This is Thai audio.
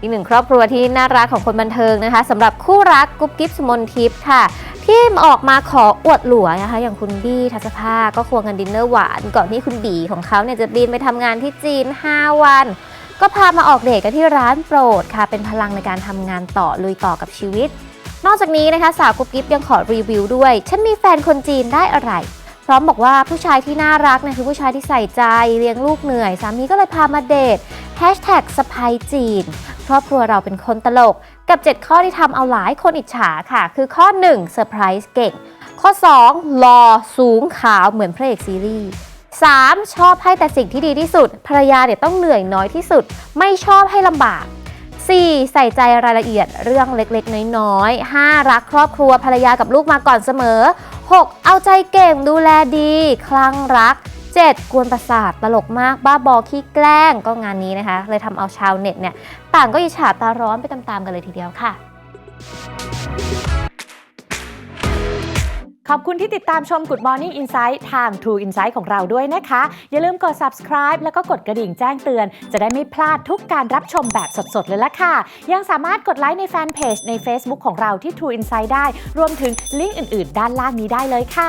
อีกหนึ่งครอบครัวที่น่ารักของคนบันเทิงนะคะสำหรับคู่รักกุ๊บกิ๊บสมนทิพย์ค่ะ ที่ออกมาขออวดหลัวนะคะ อย่างคุณบี้ทัศภาก็ควงกันดินเนอร์หวาน ก่อนที่คุณบีของเขาเนี่ยจะบินไปทำงานที่จีน 5 วัน ก็พามาออกเดทกันที่ร้านโปรดค่ะ เป็นพลังในการทำงานต่อลุยต่อกับชีวิต นอกจากนี้นะคะสาวกุ๊บกิ๊บยังขอรีวิวด้วยฉันมีแฟนคนจีนได้อะไรพร้อมบอกว่าผู้ชายที่น่ารักเนี่ยคือผู้ชายที่ใส่ใจเลี้ยงลูกเหนื่อยสามีก็เลยพามาเดทแฮชแท็กสไปจีน รอบครัวเราเป็นคนตลก กับ 7 ข้อที่ทำเอาหลายคนอิจฉาค่ะ คือข้อ1เซอร์ไพรส์เก่ง ข้อ 2 หล่อสูงขาวเหมือนพระเอกซีรีส์ 3. ชอบให้แต่สิ่งที่ดีที่สุด ภรรยาเนี่ยต้องเหนื่อยน้อยที่สุด ไม่ชอบให้ลำบาก 4. ใส่ใจรายละเอียดเรื่องเล็กๆ น้อยๆ 5. รักครอบครัวภรรยากับลูกมาก่อนเสมอ 6. เอาใจเก่งดูแลดี คลั่งรัก 7. กวนประสาทตลกมากบ้าบอขี้แกล้งก็งานนี้นะคะ เลยทำเอาชาวเน็ตเนี่ย ต่างก็อิจฉาตาร้อนไปตามๆกันเลยทีเดียวค่ะ ขอบคุณที่ติดตามชม Good Morning Insight ทาง True Insight ของเราด้วยนะคะ อย่าลืมกด subscribe แล้วก็กดกระดิ่งแจ้งเตือน จะได้ไม่พลาดทุกการรับชมแบบสดๆ เลยละค่ะ ยังสามารถกดไลค์ในแฟนเพจใน Facebook ของเราที่ True Insight ได้ รวมถึงลิงก์อื่นๆ ด้านล่างนี้ได้เลยค่ะ